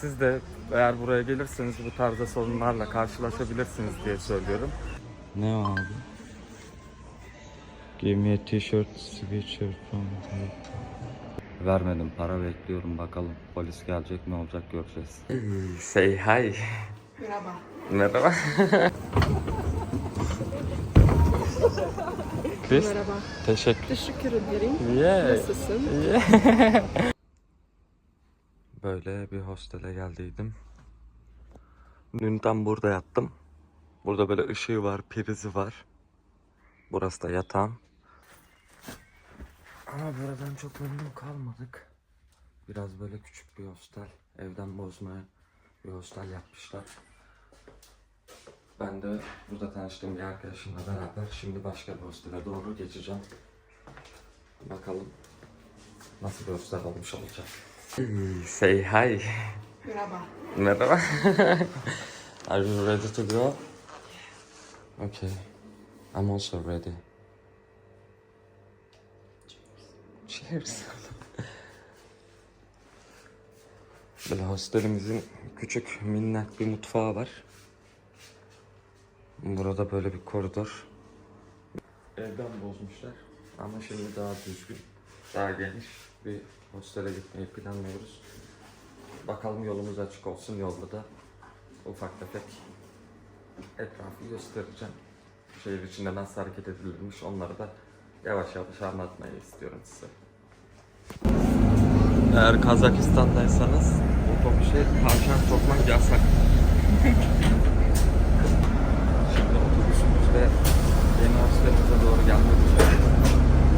Siz de eğer buraya gelirseniz bu tarzda sorunlarla karşılaşabilirsiniz diye söylüyorum. Ne abi? Give me a t-shirt, sweatshirt from Vermedim para bekliyorum bakalım polis gelecek ne olacak göreceğiz. Say hi. Merhaba. Merhaba. Biz Merhaba. teşekkür. Teşekkür ederim. Yeah. Nasılsın? Böyle bir hostele geldiydim. Dün tam burada yattım. Burada böyle ışığı var, prizi var. Burası da yatağım. Ama buradan çok memnun kalmadık. Biraz böyle küçük bir hostel. Evden bozmaya bir hostel yapmışlar. Ben de burada tanıştığım bir arkadaşımla beraber şimdi başka bir hostele doğru geçeceğim. Bakalım nasıl bir hostel olmuş olacak. Say hi. Merhaba. Merhaba. Are you ready to go? Okay. I'm also ready. Cheers. Böyle hostelimizin küçük minnak bir mutfağı var. Burada böyle bir koridor. Evden bozmuşlar ama şimdi daha düzgün, daha geniş bir hostele gitmeyi planlıyoruz. Bakalım yolumuz açık olsun. Yolda da ufak tefek etrafı göstereceğim. Şehir içinde nasıl hareket edilirmiş onları da yavaş yavaş anlatmayı istiyorum size. Eğer Kazakistan'daysanız otobüse tavşan sokmak yasak. Şimdi otobüsümüzde yeni hostelimize doğru gelmek üzere.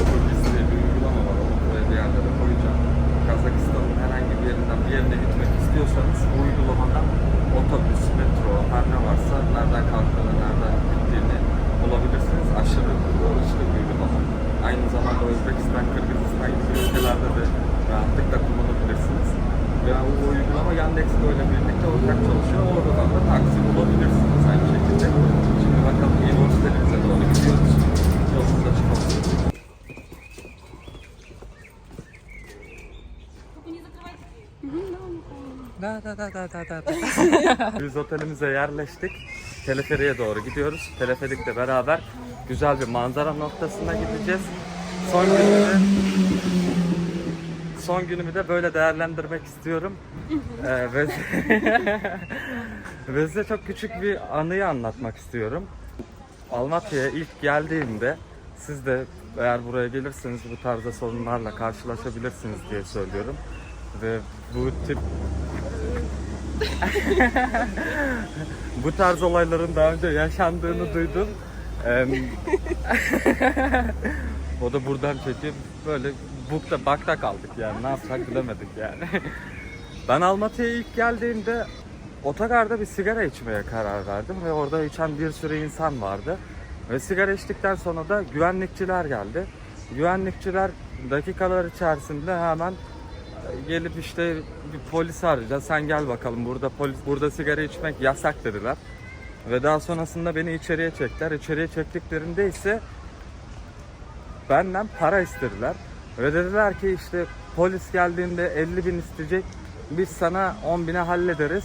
Otobüs diye bir uygulama var. Onu buraya bir yerlere koyacağım. Kazakistan'ın herhangi bir yerinden bir yerine gitmek istiyorsanız bu uygulamadan otobüs, metro, her ne varsa nereden kalktığını, nereden gittiğini bulabilirsiniz. Aşırı kullanışlı bir uygulama. Aynı zamanda Özbekistan, Kırgızistan gibi ülkelerde de rahatlıkla kullanabilirsiniz. Ve bu uygulama Yandex ile birlikte ortak çalışıyor. Oradan da taksi bulabilirsiniz aynı şekilde. Şimdi bakalım yeni hostelimize doğru gidiyoruz. Yolumuz açık olsun. Da da da da da da. Biz otelimize yerleştik. Teleferiye doğru gidiyoruz. Teleferikle beraber güzel bir manzara noktasına gideceğiz. Son günümü son günümü de böyle değerlendirmek istiyorum. Ee, ve, ve size çok küçük bir anıyı anlatmak istiyorum. Almatya'ya ilk geldiğimde siz de eğer buraya gelirseniz bu tarzda sorunlarla karşılaşabilirsiniz diye söylüyorum. Ve bu tip bu tarz olayların daha önce yaşandığını duydum. Em, o da buradan çekip böyle bukta bakta kaldık yani ne yapsak bilemedik yani. ben Almatya'ya ilk geldiğimde otogarda bir sigara içmeye karar verdim ve orada içen bir sürü insan vardı. Ve sigara içtikten sonra da güvenlikçiler geldi. Güvenlikçiler dakikalar içerisinde hemen gelip işte bir polis arayacağız. Sen gel bakalım burada polis burada sigara içmek yasak dediler. Ve daha sonrasında beni içeriye çektiler. İçeriye çektiklerinde ise benden para istediler. Ve dediler ki işte polis geldiğinde 50 bin isteyecek. Biz sana 10 bine hallederiz.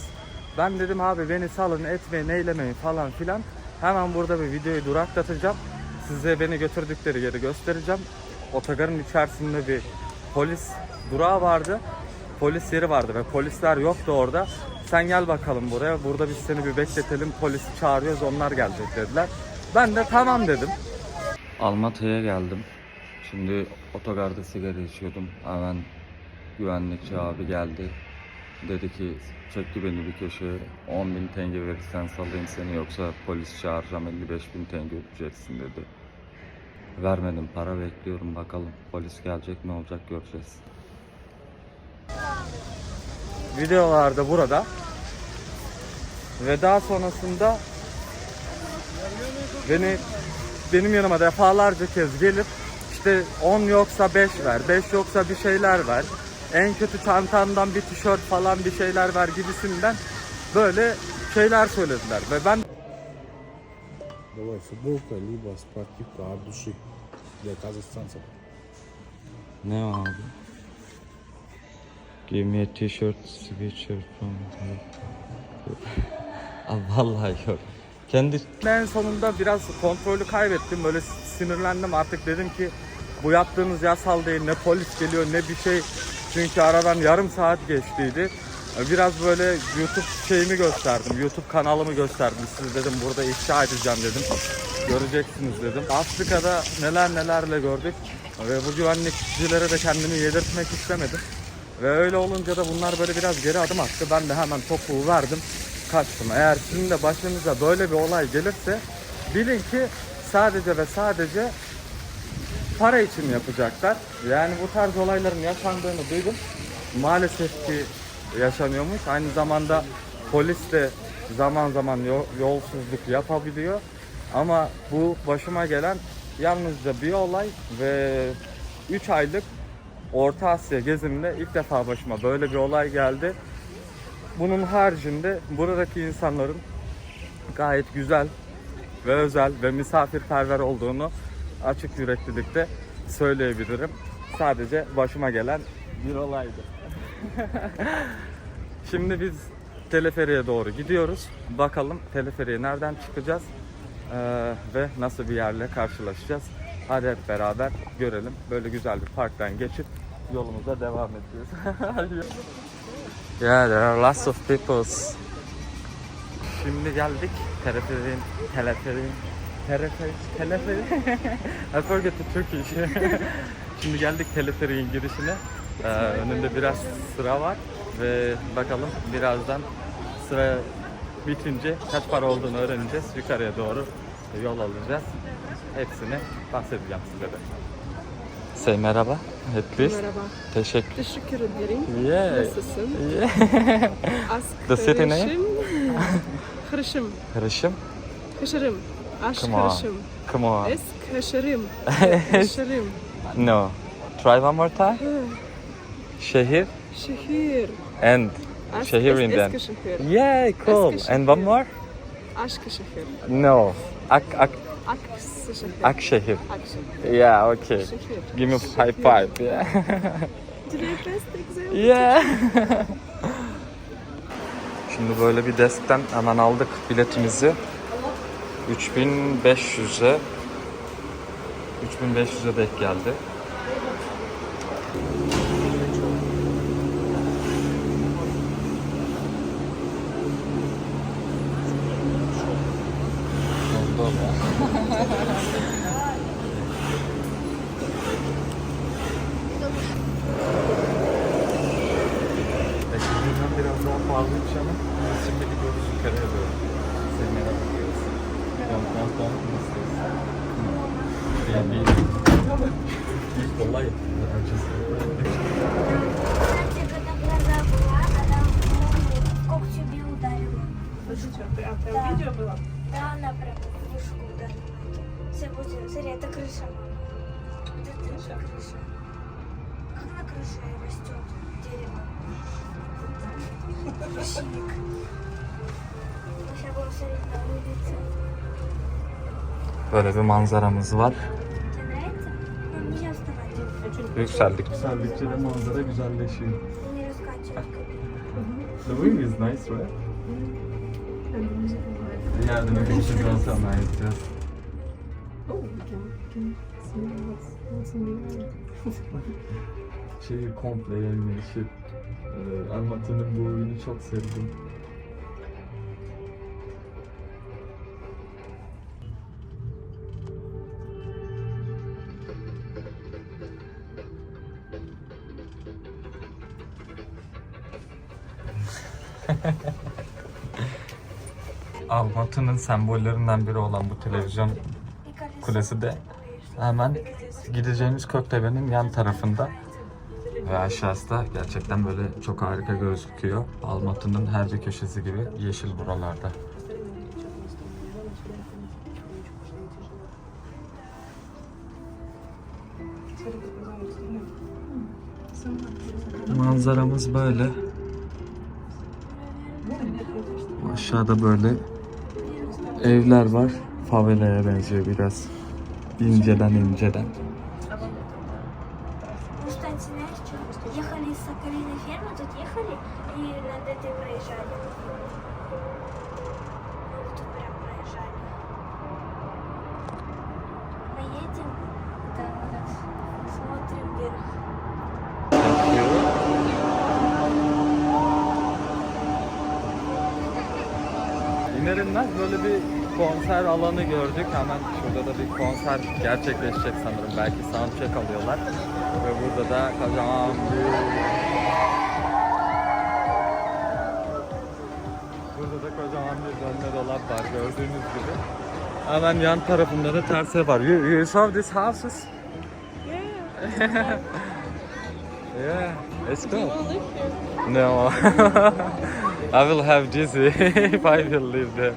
Ben dedim abi beni salın etmeyin eylemeyin falan filan. Hemen burada bir videoyu duraklatacağım. Size beni götürdükleri yeri göstereceğim. Otogarın içerisinde bir polis durağı vardı. Polis yeri vardı ve polisler yoktu orada. Sen gel bakalım buraya. Burada biz seni bir bekletelim. Polisi çağırıyoruz. Onlar gelecek dediler. Ben de tamam dedim. Almatya'ya geldim. Şimdi otogarda sigara içiyordum. Hemen güvenlikçi abi geldi. Dedi ki çekti beni bir köşeye 10 bin tenge verirsen salayım seni yoksa polis çağıracağım 55 bin tenge ödeyeceksin dedi. Vermedim para bekliyorum bakalım polis gelecek ne olacak göreceğiz Videolarda burada ve daha sonrasında beni benim yanıma defalarca kez gelip işte 10 yoksa 5 ver, 5 yoksa bir şeyler ver. En kötü çantandan bir tişört falan bir şeyler ver gibisinden böyle şeyler söylediler ve ben Давай футболка, либо спортивка от души для казахстанцев. ne o abi? Give me a t-shirt, sweatshirt from Aa, vallahi yok. Kendi en sonunda biraz kontrolü kaybettim. Böyle sinirlendim artık dedim ki bu yaptığınız yasal değil. Ne polis geliyor ne bir şey. Çünkü aradan yarım saat geçtiydi. Biraz böyle YouTube şeyimi gösterdim. YouTube kanalımı gösterdim. Siz dedim burada ifşa edeceğim dedim. Göreceksiniz dedim. Afrika'da neler nelerle gördük. Ve bu güvenlikçilere de kendimi yedirtmek istemedim. Ve öyle olunca da bunlar böyle biraz geri adım attı. Ben de hemen topuğu verdim. Kaçtım. Eğer sizin de başınıza böyle bir olay gelirse bilin ki sadece ve sadece para için yapacaklar. Yani bu tarz olayların yaşandığını duydum. Maalesef ki yaşanıyormuş. Aynı zamanda polis de zaman zaman yo- yolsuzluk yapabiliyor. Ama bu başıma gelen yalnızca bir olay ve 3 aylık Orta Asya gezimde ilk defa başıma böyle bir olay geldi. Bunun haricinde buradaki insanların gayet güzel ve özel ve misafirperver olduğunu açık yüreklilikte söyleyebilirim. Sadece başıma gelen bir olaydı. Şimdi biz teleferiye doğru gidiyoruz. Bakalım teleferiye nereden çıkacağız eee, ve nasıl bir yerle karşılaşacağız. Hadi hep beraber görelim. Böyle güzel bir parktan geçip yolumuza devam ediyoruz. yeah, there are lots of people. Şimdi geldik teleferin, teleferin, teleferin, teleferin. I forget the Turkish. Şimdi geldik teleferiğin girişine. Ee, önünde biraz sıra var ve bakalım birazdan sıra bitince kaç para olduğunu öğreneceğiz. Yukarıya doğru yol alacağız. Hepsini bahsedeceğim size de. Say merhaba. Hep biz. Merhaba. Teşekkür. Teşekkür ederim. Yeah. Nasılsın? Yeah. Ask The city name? Hırışım. Hırışım. Hışırım. Aşk Come on. hırışım. Come on. Esk hışırım. Hışırım. No. Try one more time. Şehir Şehir. and Ask- şehir es- inden. Eskişehir. Yeah, cool. Eskişehir. And one more? Aşk şehir. No. Ak ak Akşehir. Akşehir. Akşehir. Yeah, okay. Şehir. Give me high five. Yeah. Yeah. Şimdi böyle bir deskten hemen aldık biletimizi. 3500'e 3500'e denk geldi. Beklediğimden biraz daha pahalıymış ama biz şimdi gidiyoruz yukarıya doğru. Seninle bakıyoruz. Kom kom kom. Yani bir ilk olay. Когда гроза была, она в когти Би ударила. А Да. Да, она прям в вышку ударила. Все, вот, смотри, это крыша. Вот это крыша. Как на крыше растет дерево? Ручник. Мы сейчас будем смотреть на улице. Böyle bir manzaramız var. Тебе нравится? Ну, не вставать. Yükseldik. Yükseldikçe de manzara güzelleşiyor. Не раскачивать кабину. The view is nice, right? See what's, what's in the air. şehir komple yemyeşil. Ee, Almatı'nın bu oyunu çok sevdim. Almatı'nın sembollerinden biri olan bu televizyon kulesi de hemen gideceğimiz Köktepe'nin yan tarafında ve aşağısı da gerçekten böyle çok harika gözüküyor. Almatı'nın her bir köşesi gibi yeşil buralarda. Manzaramız böyle. Aşağıda böyle evler var. Favelaya benziyor biraz. İnceden inceden. İner inmez böyle bir konser alanı gördük. Hemen şurada da bir konser gerçekleşecek sanırım. Belki soundcheck alıyorlar. Ve burada da kocaman bir... Burada da kocaman bir dönme dolap var gördüğünüz gibi. Hemen yan tarafında da terse var. You, you saw these houses? Yeah. Yeah, let's Do you go. want to live here? No. I will have this if I will live there.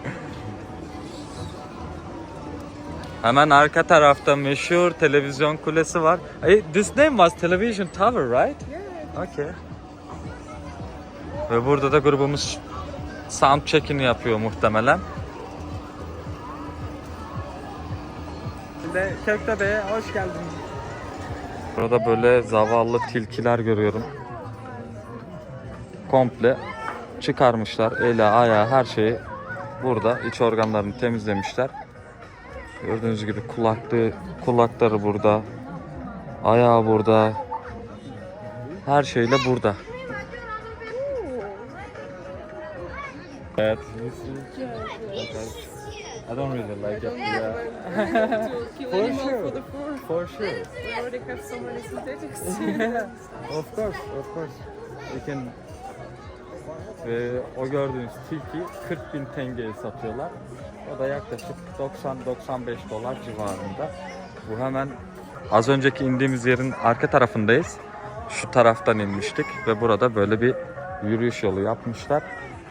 Hemen arka tarafta meşhur televizyon kulesi var. This name was Television Tower, right? Yeah. Okay. Ve burada da grubumuz sound check'ini yapıyor muhtemelen. Şimdi Köktepe'ye hoş geldiniz. Burada böyle zavallı tilkiler görüyorum. Komple çıkarmışlar. Eli, ayağı, her şeyi burada. iç organlarını temizlemişler. Gördüğünüz gibi kulaklığı, kulakları burada. Ayağı burada. Her şeyle burada. Evet. I don't really like it. Yeah. For sure. For sure. We already have so many synthetics. of course, of course. You can Ve o gördüğünüz tilki 40 bin tengeye satıyorlar. O da yaklaşık 90-95 dolar civarında. Bu hemen az önceki indiğimiz yerin arka tarafındayız. Şu taraftan inmiştik ve burada böyle bir yürüyüş yolu yapmışlar.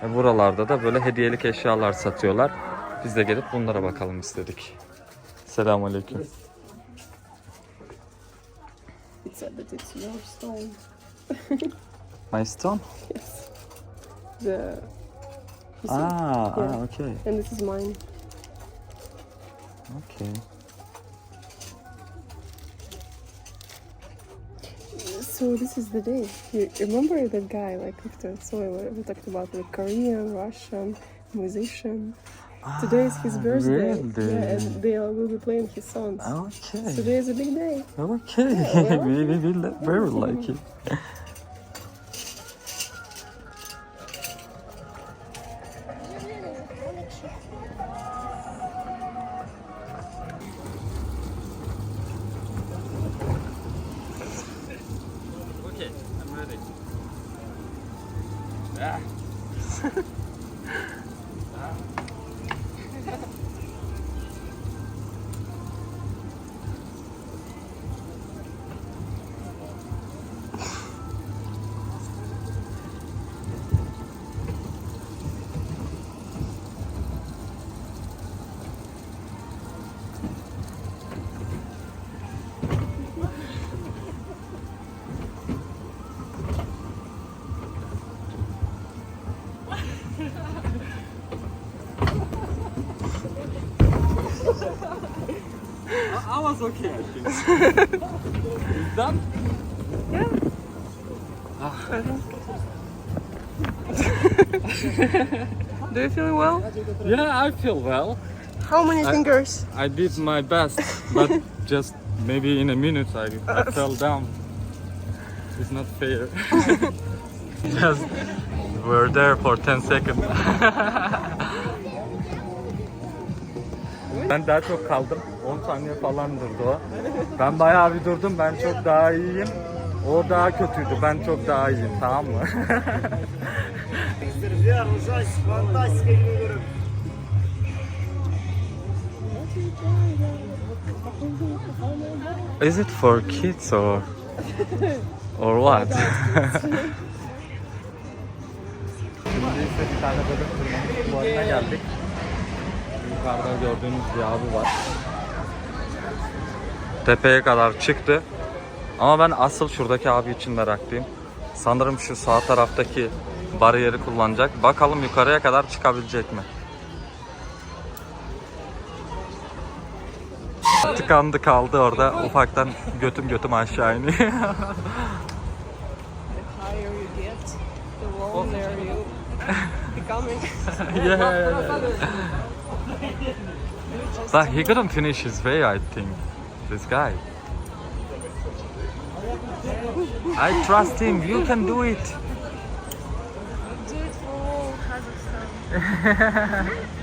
Ve buralarda da böyle hediyelik eşyalar satıyorlar. Biz de gelip bunlara bakalım istedik. Selamünaleyküm. it said that it's your stone. My stone? Yes. The. you see? Ah, Yeah. ah, okay. And this is mine. Okay. So this is the day. You remember that guy, like Victor Soy, we talked about like Korean, Russian musician. Ah, Today is his Ah, birthday. really? Yeah, and they will be playing his songs. Okay. Today is a big day. Okay. we, we will very like was okay, I think. done? Do you feel well? Yeah, I feel well. How many I- fingers? I did my best, but just maybe in a minute I, I fell down. It's not fair. just we're there for 10 seconds. Ben daha çok kaldım. 10 saniye falan durdu o. Ben bayağı bir durdum. Ben çok daha iyiyim. O daha kötüydü. Ben çok daha iyiyim. Tamam mı? Is it for kids or or what? Şimdi ise bir tane bölüm tırmanış geldik. Yukarıda gördüğünüz bir abi var. Tepeye kadar çıktı. Ama ben asıl şuradaki abi için meraklıyım. Sanırım şu sağ taraftaki bariyeri kullanacak. Bakalım yukarıya kadar çıkabilecek mi? Tıkandı kaldı orada. Ufaktan götüm götüm aşağı iniyor. The But he couldn't finish his way, I think. This guy. I trust him. You can do it. Do it for Kazakhstan.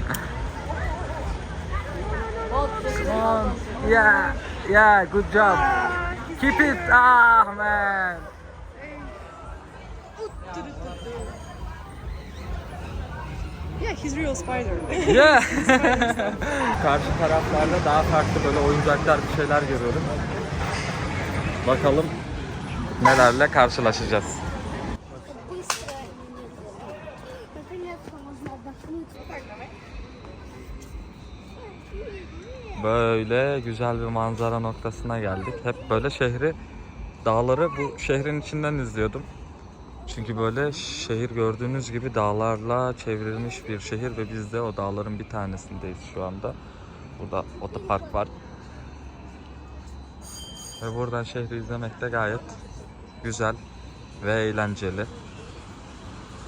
Come on. Yeah, yeah. Good job. Keep it. Ah, man. Yeah, he's real spider. Yeah. Karşı taraflarda daha farklı böyle oyuncaklar bir şeyler görüyorum. Bakalım nelerle karşılaşacağız. Böyle güzel bir manzara noktasına geldik. Hep böyle şehri, dağları bu şehrin içinden izliyordum. Çünkü böyle şehir gördüğünüz gibi dağlarla çevrilmiş bir şehir ve biz de o dağların bir tanesindeyiz şu anda. Burada otopark var. Ve buradan şehri izlemek de gayet güzel ve eğlenceli.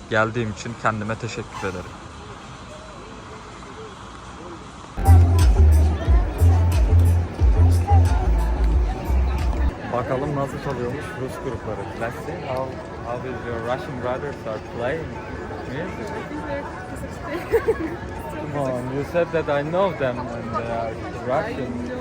Geldiğim için kendime teşekkür ederim. Bakalım nasıl çalıyormuş Rus grupları. Let's see how, how is your Russian brothers are playing music. Come on, you said that I know them and they are Russian.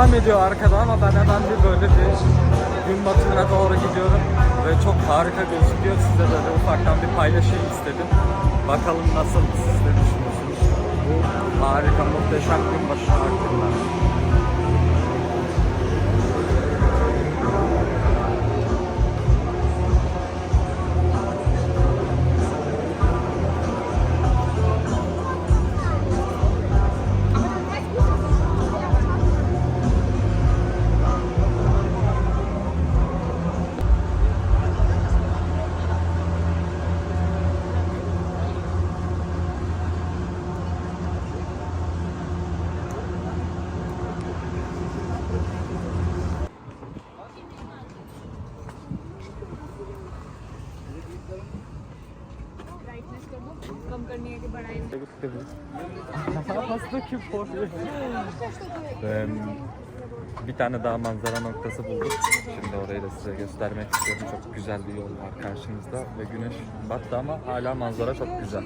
Devam ediyor arkada ama ben hemen bir böyle bir gün batımına doğru gidiyorum ve çok harika gözüküyor. Size böyle ufaktan bir paylaşayım istedim. Bakalım nasıl siz ne düşünüyorsunuz bu harika muhteşem gün batımı hakkında. Em, bir tane daha manzara noktası bulduk. Şimdi orayı da size göstermek istiyorum. Çok güzel bir yol var karşımızda ve güneş battı ama hala manzara çok güzel.